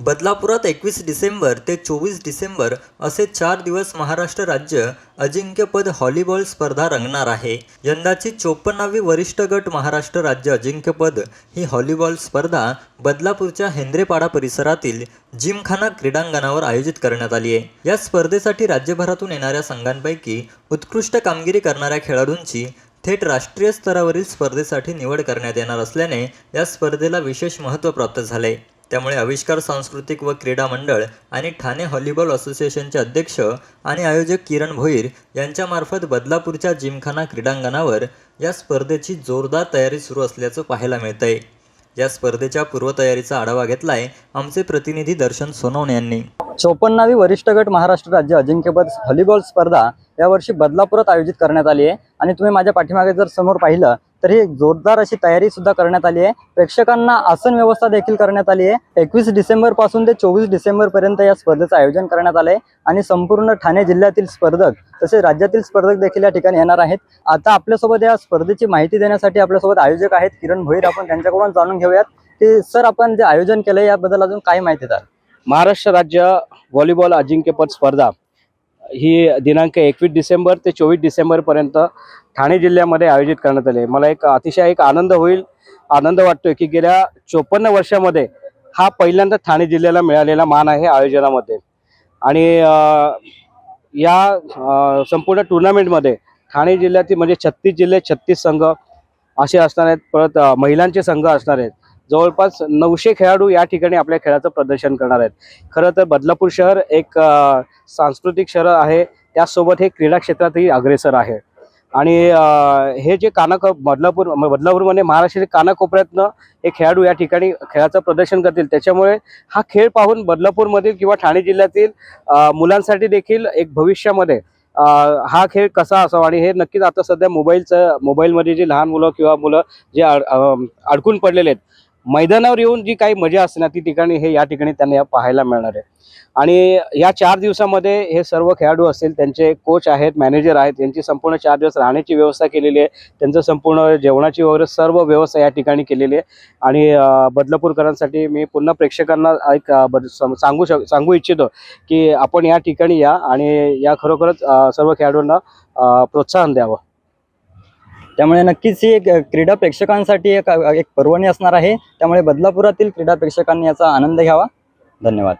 बदलापुरात एकवीस डिसेंबर ते चोवीस डिसेंबर असे चार दिवस महाराष्ट्र राज्य अजिंक्यपद व्हॉलीबॉल स्पर्धा रंगणार आहे. यंदाची चोपन्नावी वरिष्ठ गट महाराष्ट्र राज्य अजिंक्यपद ही व्हॉलीबॉल स्पर्धा बदलापूरच्या हेंद्रेपाडा परिसरातील जिमखाना क्रीडांगणावर आयोजित करण्यात आली आहे. या स्पर्धेसाठी राज्यभरातून येणाऱ्या संघांपैकी उत्कृष्ट कामगिरी करणाऱ्या खेळाडूंची थेट राष्ट्रीय स्तरावरील स्पर्धेसाठी निवड करण्यात येणार असल्याने या स्पर्धेला विशेष महत्त्व प्राप्त झाले त्यामुळे आविष्कार सांस्कृतिक व क्रीडा मंडळ आणि ठाणे व्हॉलीबॉल असोसिएशनचे अध्यक्ष आणि आयोजक किरण भोईर यांच्यामार्फत बदलापूरच्या जिमखाना क्रीडांगणावर या स्पर्धेची जोरदार तयारी सुरू असल्याचं पाहायला मिळतंय. या स्पर्धेच्या पूर्वतयारीचा आढावा घेतलाय आमचे प्रतिनिधी दर्शन सोनवणे यांनी. चोपन्नावी वरिष्ठ गट महाराष्ट्र राज्य अजिंक्यपद व्हॉलीबॉल स्पर्धा यावर्षी बदलापुरात आयोजित करण्यात आली आहे. आणि तुम्ही माझ्या पाठीमागे जर समोर पाहिलं तर ही जोरदार अशी तयारी सुद्धा करण्यात आली आहे. प्रेक्षकांना आसन व्यवस्था देखील करण्यात आली आहे. एकवीस डिसेंबरपासून ते चोवीस डिसेंबर पर्यंत या स्पर्धेचं आयोजन करण्यात आलंय. आणि संपूर्ण ठाणे जिल्ह्यातील स्पर्धक तसेच राज्यातील स्पर्धक देखील या ठिकाणी येणार आहेत. आता आपल्यासोबत या स्पर्धेची माहिती देण्यासाठी आपल्यासोबत आयोजक आहेत किरण भोईर. आपण त्यांच्याकडून जाणून घेऊयात की सर आपण जे आयोजन केलंय याबद्दल अजून काय माहिती द्याल महाराष्ट्र राज्य व्हॉलीबॉल अजिंक्यपद स्पर्धा ही दिनांक एकवीस डिसेंबर ते चोवीस डिसेंबरपर्यंत ठाणे जिल्ह्यामध्ये आयोजित करण्यात आली मला एक अतिशय एक आनंद होईल आनंद वाटतोय की गेल्या चोपन्न वर्षामध्ये हा पहिल्यांदा ठाणे जिल्ह्याला मिळालेला मान आहे आयोजनामध्ये. आणि या संपूर्ण टुर्नामेंटमध्ये ठाणे जिल्ह्यातील म्हणजे छत्तीस जिल्हे छत्तीस संघ असे असणार आहेत. परत महिलांचे संघ असणार आहेत. जवळपास नऊशे खेळाडू या ठिकाणी आपल्या खेळाचं प्रदर्शन करणार आहेत. खरं तर बदलापूर शहर एक सांस्कृतिक शहर आहे. त्याचसोबत हे क्रीडा क्षेत्रातही अग्रेसर आहे. आणि हे जे कानाक बदलापूर बदलापूरमध्ये महाराष्ट्राच्या कानाकोपऱ्यातनं हे खेळाडू या ठिकाणी खेळाचं प्रदर्शन करतील. त्याच्यामुळे हा खेळ पाहून बदलापूरमधील किंवा ठाणे जिल्ह्यातील मुलांसाठी देखील एक भविष्यामध्ये हा खेळ कसा असावा? आणि हे नक्कीच आता सध्या मोबाईलचं मोबाईलमध्ये जे लहान मुलं किंवा मुलं जे अड- अडकून पडलेले आहेत मैदानावर येऊन जी काही मजा असते ना ती ठिकाणी हे या ठिकाणी त्यांना पाहायला मिळणार आहे. आणि या चार दिवसामध्ये हे सर्व खेळाडू असतील त्यांचे कोच आहेत मॅनेजर आहेत यांची संपूर्ण चार दिवस राहण्याची व्यवस्था केलेली आहे. त्यांचं संपूर्ण जेवणाची वगैरे सर्व व्यवस्था या ठिकाणी केलेली आहे. आणि बदलापूरकरांसाठी मी पुन्हा प्रेक्षकांना एक सम- सांगू शक सांगू इच्छितो की आपण या ठिकाणी या आणि या खरोखरच सर्व खेळाडूंना प्रोत्साहन द्यावं. त्यामुळे नक्कीच ही एक क्रीडा प्रेक्षकांसाठी एक एक पर्वणी असणार आहे. त्यामुळे बदलापुरातील क्रीडा प्रेक्षकांनी याचा आनंद घ्यावा. धन्यवाद.